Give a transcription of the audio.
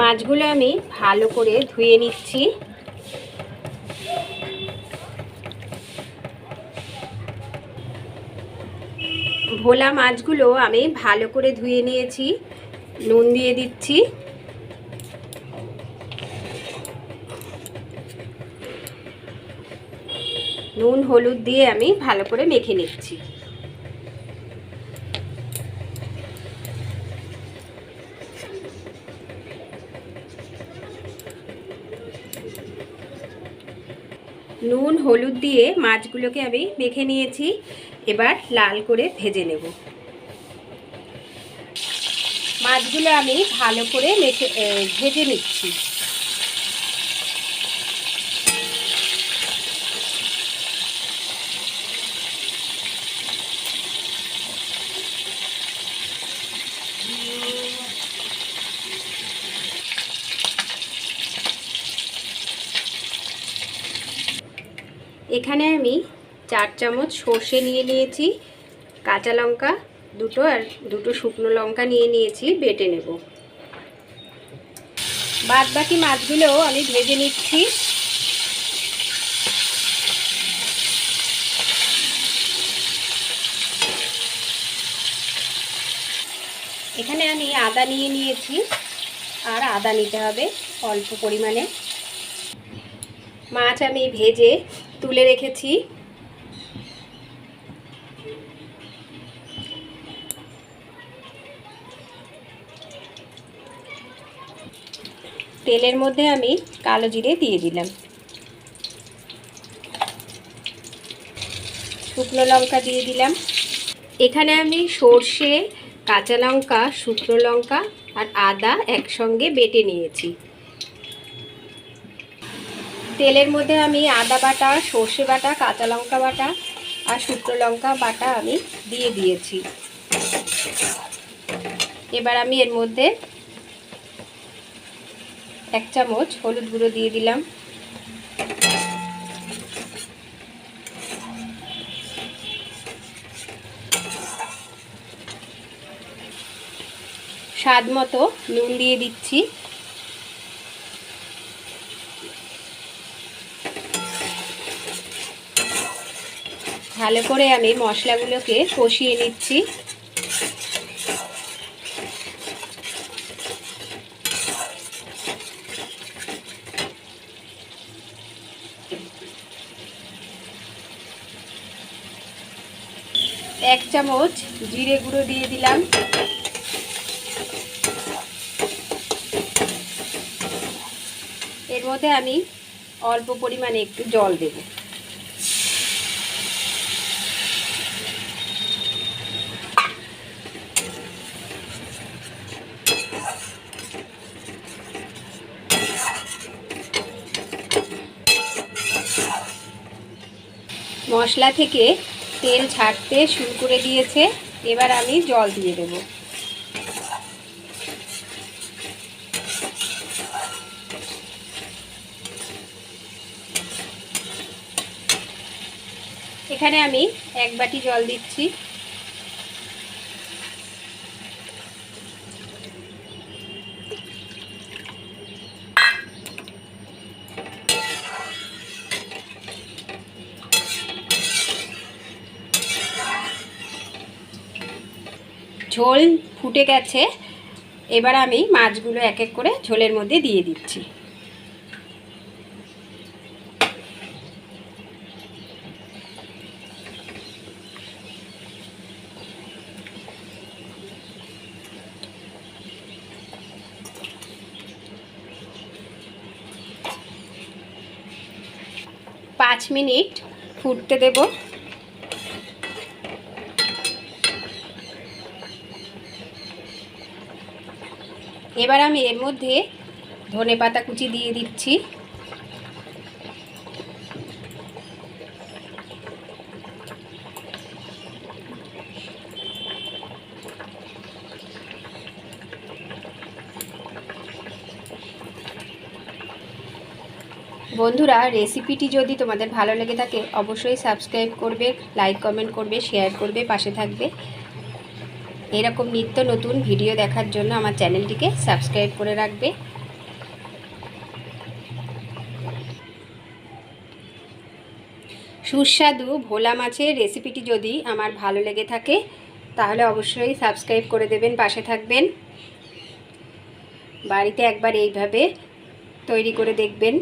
মাছগুলো আমি ভালো করে ধুয়ে নিচ্ছি। ভোলা মাছগুলো আমি ভালো করে ধুয়ে নিয়েছি, নুন দিয়ে দিচ্ছি। নুন, হলুদ দিয়ে আমি ভালো করে মেখে নিচ্ছি। নুন, হলুদ দিয়ে মাছগুলোকে আমি মেখে নিয়েছি। এবার লাল করে ভেজে নেব। মাছগুলো আমি ভালো করে মেখে ভেজে নিচ্ছি। এখানে আমি চার চামচ সর্ষে নিয়ে নিয়েছি, কাঁচা লঙ্কা দুটো আর দুটো শুকনো লঙ্কা নিয়ে নিয়েছি, বেটে নেব। বাদ বাকি মাছগুলোও আমি ভেজে নিচ্ছি। এখানে আমি আদা নিয়ে নিয়েছি, আর আদা নিতে হবে অল্প পরিমাণে। মাছ আমি ভেজে তুলে রেখেছি। তেলের মধ্যে আমি কালো জিরে দিয়ে দিলাম। শুকনো লঙ্কা দিয়ে দিলাম। এখানে আমি সর্ষে, কাঁচা লঙ্কা, শুকনো লঙ্কা আর আদা একসঙ্গে বেটে নিয়েছি। তেলের মধ্যে আমি আদা বাটা, সর্ষে বাটা, কাঁচা লঙ্কা বাটা আর শুকনো লঙ্কা বাটা আমি দিয়ে দিয়েছি। এবার আমি এর মধ্যে এক চামচ হলুদ গুঁড়ো দিয়ে দিলাম। স্বাদ মতো নুন দিয়ে দিচ্ছি। ভালো করে আমি মশলাগুলোকে কষিয়ে নিচ্ছি। এক চামচ জিরে গুঁড়ো দিয়ে দিলাম। এর মধ্যে আমি অল্প পরিমাণে একটু জল দেবো। মশলা থেকে তেল ছাড়তে শুরু করে দিয়েছে। এবার আমি জল দিয়ে দেব। এখানে আমি এক বাটি জল দিচ্ছি। ঝোল ফুটে গেছে, এবার আমি মাছগুলো এক এক করে ঝোলের মধ্যে দিয়ে দিচ্ছি। পাঁচ মিনিট ফুটতে দেবো। এবার আমি এর মধ্যে ধনে পাতা কুচি দিয়ে দিচ্ছি। বন্ধুরা, রেসিপিটি যদি তোমাদের ভালো লেগে থাকে, অবশ্যই সাবস্ক্রাইব করবে, লাইক, কমেন্ট করবে, শেয়ার করবে, পাশে থাকবে। এরকম নিত্য নতুন ভিডিও দেখার জন্য আমার চ্যানেলটিকে সাবস্ক্রাইব করে রাখবে। সুস্বাদু ভোলা মাছের রেসিপিটি যদি আমার ভালো লেগে থাকে, তাহলে অবশ্যই সাবস্ক্রাইব করে দেবেন, পাশে থাকবেন। বাড়িতে একবার এইভাবে তৈরি করে দেখবেন।